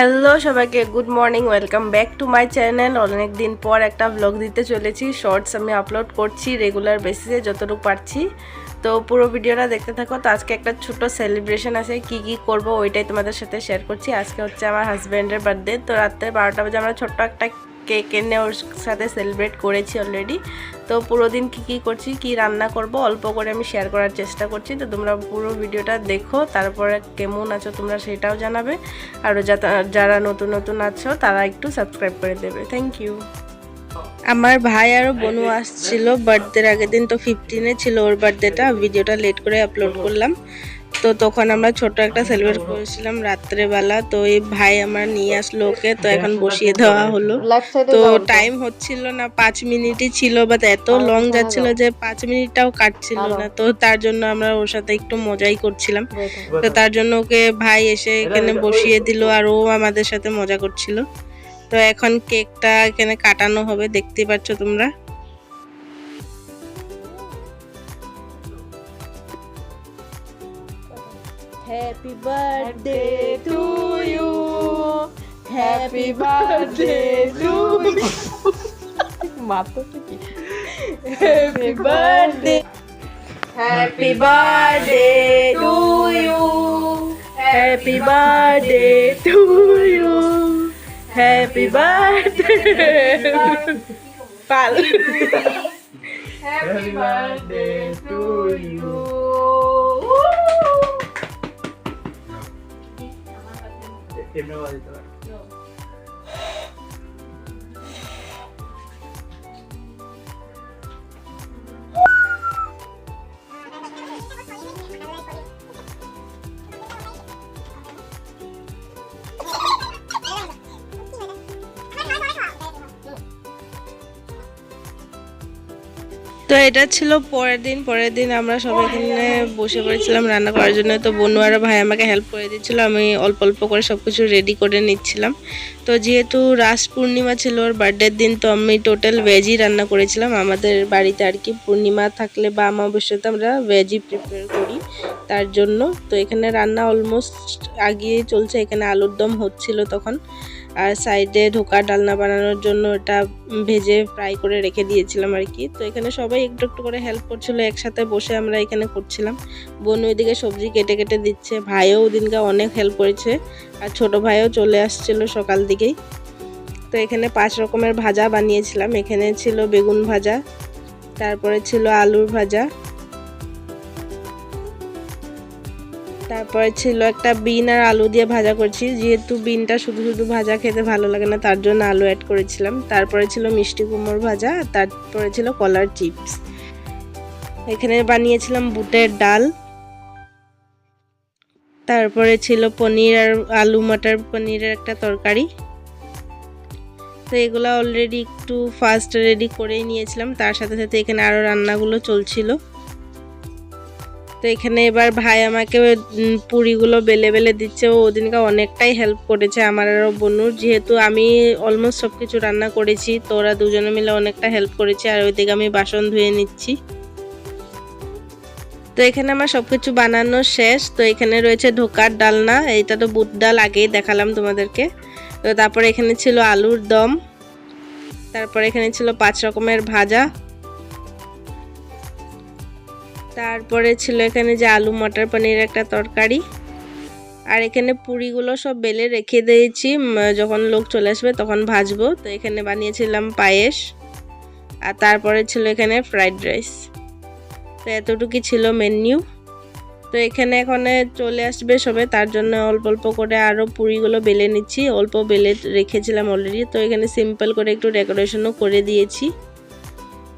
Hello সবাইকে good morning welcome back to my channel অনেক দিন পর একটা ব্লগ দিতে চলেছি। শর্টস আমি আপলোড করছি রেগুলার বেসিসে যতটুকু পারছি। তো পুরো ভিডিওটা দেখতে থাকো। তো আজকে একটা ছোট সেলিব্রেশন আছে, কি কি করব ওইটাই তোমাদের সাথে শেয়ার করছি। আজকে হচ্ছে আমার হাজব্যান্ডের বার্থডে তো রাত্রে বারোটা বাজে আমরা ছোট্ট একটা কেক এনে ওর সাথে সেলিব্রেট করেছি অলরেডি তো পুরো দিন কী কী করছি, কি রান্না করব, অল্প করে আমি শেয়ার করার চেষ্টা করছি। তো তোমরা পুরো ভিডিওটা দেখো, তারপরে কেমন আছো তোমরা সেটাও জানাবে। আর যারা নতুন নতুন আছো, তারা একটু সাবস্ক্রাইব করে দেবে। থ্যাংক ইউ আমার ভাই আর বোনও আসছিল বার্থডের আগের দিন, তো ফিফটিনে ছিল ওর বার্থডেটা ভিডিওটা লেট করে আপলোড করলাম। তো তখন আমরা ছোট একটা সেলিব্রেট করেছিলাম রাত্রেবেলা। তো এই ভাই আমার নিয়ে আসলো ওকে তো এখন বসিয়ে দেওয়া হলো। তো টাইম হচ্ছিল না পাঁচ মিনিটই ছিল বাট এত লং যাচ্ছিল যে পাঁচ মিনিটটাও কাটছিল না। তো তার জন্য আমরা ওর সাথে একটু মজাই করছিলাম। তো তার জন্য ওকে ভাই এসে এখানে বসিয়ে দিল আর ও আমাদের সাথে মজা করছিল। তো এখন কেকটা এখানে কাটানো হবে দেখতে পাচ্ছ তোমরা। Happy birthday to you. Happy birthday to you. Mata. Happy birthday. Happy birthday to you. Happy birthday to you. Happy birthday. Happy birthday to you. Pal happy birthday to you তো এটা ছিল পরের দিন পরের দিন আমরা সবাই এখানে বসে পড়েছিলাম রান্না করার জন্য। তো বনু আর ভাই আমাকে হেল্প করে দিচ্ছিল আমি অল্প অল্প করে সব কিছু রেডি করে নিচ্ছিলাম। তো যেহেতু রাস পূর্ণিমা ছিল ওর বার্থডের দিন, তো আমি টোটাল ভেজই রান্না করেছিলাম। আমাদের বাড়িতে আর কি পূর্ণিমা থাকলে বা অমাবস্যাতে আমরা ভেজই প্রিপেয়ার করি তার জন্য। তো এখানে রান্না অলমোস্ট আগিয়ে চলছে, এখানে আলুর দম হচ্ছিল তখন। আর সাইডে ঢোকা ডালনা বানানোর জন্য এটা ভেজে ফ্রাই করে রেখে দিয়েছিলাম আর কি। তো এখানে সবাই একটু একটু করে হেল্প করছিল, একসাথে বসে আমরা এখানে করছিলাম। বোন ওইদিকে সবজি কেটে কেটে দিচ্ছে, ভাইও ওদিনকে অনেক হেল্প করেছে আর ছোট ভাইও চলে আসছিল সকাল দিকেই। তো এখানে পাঁচ রকমের ভাজা বানিয়েছিলাম, এখানে ছিল বেগুন ভাজা, তারপরে ছিল আলুর ভাজা তারপরে ছিল একটা বিন আর আলু দিয়ে ভাজা করছি। যেহেতু বিনটা শুধু শুধু ভাজা খেতে ভালো লাগে না, তার জন্য আলু অ্যাড করেছিলাম। তারপরে ছিল মিষ্টি কুমড়োর ভাজা তারপরে ছিল কলার চিপস। এখানে বানিয়েছিলাম বুটের ডাল। তারপরে ছিল পনির আর আলু মটর পনিরের একটা তরকারি। তো এগুলো অলরেডি একটু ফাস্ট রেডি করেই নিয়েছিলাম। তার সাথে সাথে এখানে আরও রান্নাগুলো চলছিল। তো এখানে এবার ভাই আমাকে পুরিগুলো বেলে বেলে দিচ্ছে। ও ওদিনকে অনেকটাই হেল্প করেছে আমার আরও বনুর। যেহেতু আমি অলমোস্ট সব কিছু রান্না করেছি, তো ওরা দুজনে মিলে অনেকটা হেল্প করেছে আর ওইদিকে আমি বাসন ধুয়ে নিচ্ছি। তো এখানে আমার সব কিছু বানানো শেষ। তো এখানে রয়েছে ঢোকার ডালনা, এইটা তো বুট ডাল আগেই দেখালাম তোমাদেরকে। তো তারপরে এখানে ছিল আলুর দম, তারপরে এখানে ছিল পাঁচ রকমের ভাজা। তারপরে ছিল এখানে যে আলু, মটর পনির একটা তরকারি। আর এখানে পুরিগুলো সব বেলে রেখে দিয়েছি। যখন লোক চলে আসবে তখন ভাজবো। তো এখানে বানিয়েছিলাম পায়েস। আর তারপরে ছিল এখানে ফ্রাইড রাইস। তো এতটুকুই ছিল মেনু। তো এখানে এখানে চলে আসবে সবে। তার জন্য অল্প অল্প করে আরও পুরিগুলো বেলে নিচ্ছি। অল্প বেলে রেখেছিলাম অলরেডি তো এখানে সিম্পল করে একটু ডেকোরেশনও করে দিয়েছি।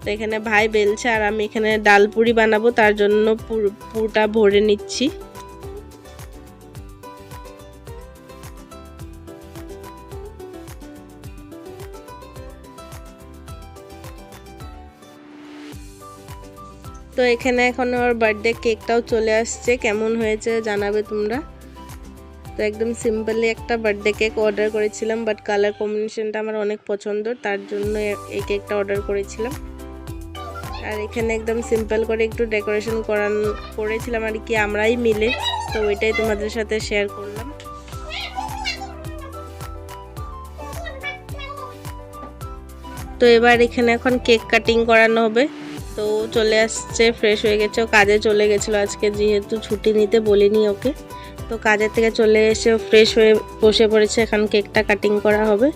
তো এখানে ভাই বেলছে আর আমি এখানে ডাল পুরি বানাবো, তার জন্য পুর- পুরটা ভরে নিচ্ছি। তো এখানে এখন ওর বার্থডে কেকটাও চলে আসছে, কেমন হয়েছে জানাবে তোমরা? তো একদম সিম্পলি একটা বার্থডে কেক অর্ডার করেছিলাম বাট কালার কম্বিনেশনটা আমার অনেক পছন্দ, তার জন্য এই কেকটা অর্ডার করেছিলাম। আর এখানে একদম সিম্পল করে একটু ডেকোরেশন করান, করেছিলাম আর কি, আমরাই মিলে। তো ওইটাই তোমাদের সাথে শেয়ার করলাম। তো এবার এখানে এখন কেক কাটিং করানো হবে। তো চলে আসছে ফ্রেশ হয়ে গেছে, ও কাজে চলে গেছিল আজকে, যেহেতু ছুটি নিতে বলিনি ওকে। তো কাজের থেকে চলে এসে ফ্রেশ হয়ে বসে পড়েছে, এখন কেকটা কাটিং করা হবে।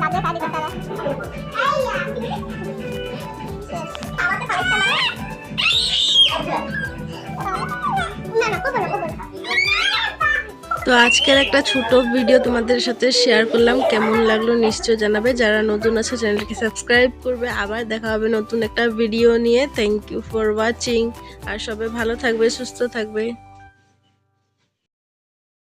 কাজে কাজে কাটারা তো আজকের একটা ছোট ভিডিও তোমাদের সাথে শেয়ার করলাম। কেমন লাগল নিশ্চয় জানাবে। যারা নতুন আছে, চ্যানেলকে সাবস্ক্রাইব করবে। আবার দেখা হবে নতুন একটা ভিডিও নিয়ে। থ্যাংক ইউ ফর ওয়াচিং আর সবাই ভালো থাকবে, সুস্থ থাকবে।